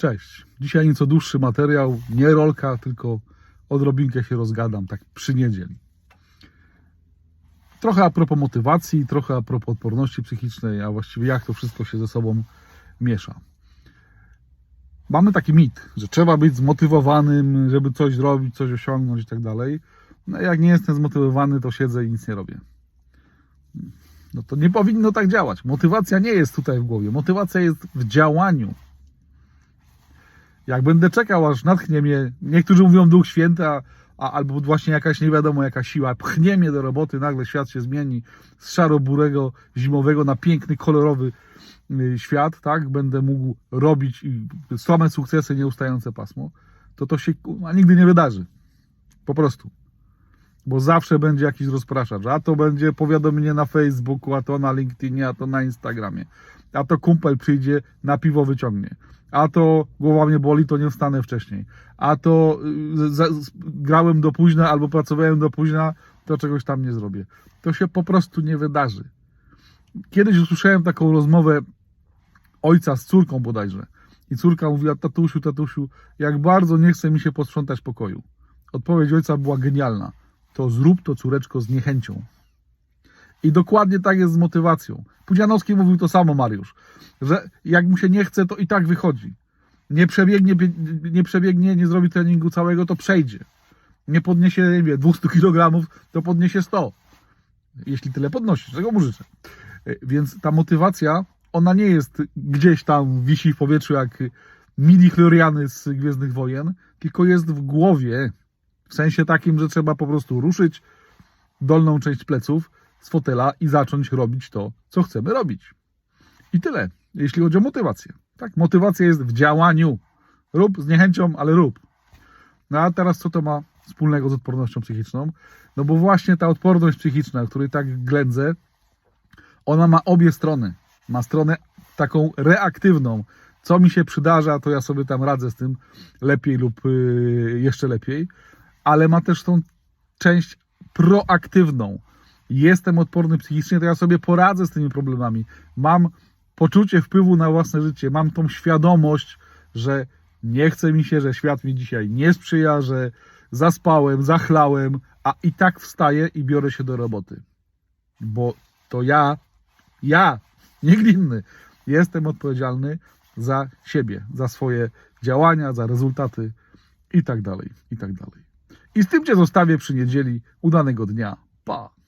Cześć. Dzisiaj nieco dłuższy materiał, nie rolka, tylko odrobinkę się rozgadam, tak przy niedzieli. Trochę a propos motywacji, trochę a propos odporności psychicznej, a właściwie jak to wszystko się ze sobą miesza. Mamy taki mit, że trzeba być zmotywowanym, żeby coś zrobić, coś osiągnąć i tak dalej. No jak nie jestem zmotywowany, to siedzę i nic nie robię. No to nie powinno tak działać. Motywacja nie jest tutaj w głowie. Motywacja jest w działaniu. Jak będę czekał, aż natchnie mnie, niektórzy mówią Duch Święty, a, a, albo właśnie jakaś nie wiadomo jaka siła, pchnie mnie do roboty, nagle świat się zmieni z szaro-burego, zimowego na piękny, kolorowy y, świat, tak? Będę mógł robić i sukcesy, nieustające pasmo, to to się kurwa, nigdy nie wydarzy. Po prostu. Bo zawsze będzie jakiś rozpraszacz. A to będzie powiadomienie na Facebooku, a to na LinkedInie, a to na Instagramie. A to kumpel przyjdzie, na piwo wyciągnie. A to głowa mnie boli, to nie wstanę wcześniej. A to y, grałem do późna albo pracowałem do późna, to czegoś tam nie zrobię. To się po prostu nie wydarzy. Kiedyś usłyszałem taką rozmowę ojca z córką bodajże. I córka mówiła, tatusiu, tatusiu, jak bardzo nie chce mi się posprzątać pokoju. Odpowiedź ojca była genialna. To zrób to, córeczko, z niechęcią. I dokładnie tak jest z motywacją. Pudzianowski mówił to samo, Mariusz, że jak mu się nie chce, to i tak wychodzi. Nie przebiegnie, nie przebiegnie, nie zrobi treningu całego, to przejdzie. Nie podniesie, nie wiem, 200 kg, to podniesie 100. Jeśli tyle podnosi, czego mu życzę. Więc ta motywacja, ona nie jest gdzieś tam, wisi w powietrzu jak mini chloriany z Gwiezdnych Wojen, tylko jest w głowie. W sensie takim, że trzeba po prostu ruszyć dolną część pleców z fotela i zacząć robić to, co chcemy robić. I tyle, jeśli chodzi o motywację. Tak, motywacja jest w działaniu. Rób z niechęcią, ale rób. No a teraz co to ma wspólnego z odpornością psychiczną? No bo właśnie ta odporność psychiczna, której tak ględzę, ona ma obie strony. Ma stronę taką reaktywną. Co mi się przydarza, to ja sobie tam radzę z tym lepiej lub yy, jeszcze lepiej, ale ma też tą część proaktywną. Jestem odporny psychicznie, to ja sobie poradzę z tymi problemami. Mam poczucie wpływu na własne życie, mam tą świadomość, że nie chce mi się, że świat mi dzisiaj nie sprzyja, że zaspałem, zachlałem, a i tak wstaję i biorę się do roboty. Bo to ja, ja, nikt inny, jestem odpowiedzialny za siebie, za swoje działania, za rezultaty i tak dalej, i tak dalej. I z tym Cię zostawię przy niedzieli. Udanego dnia. Pa!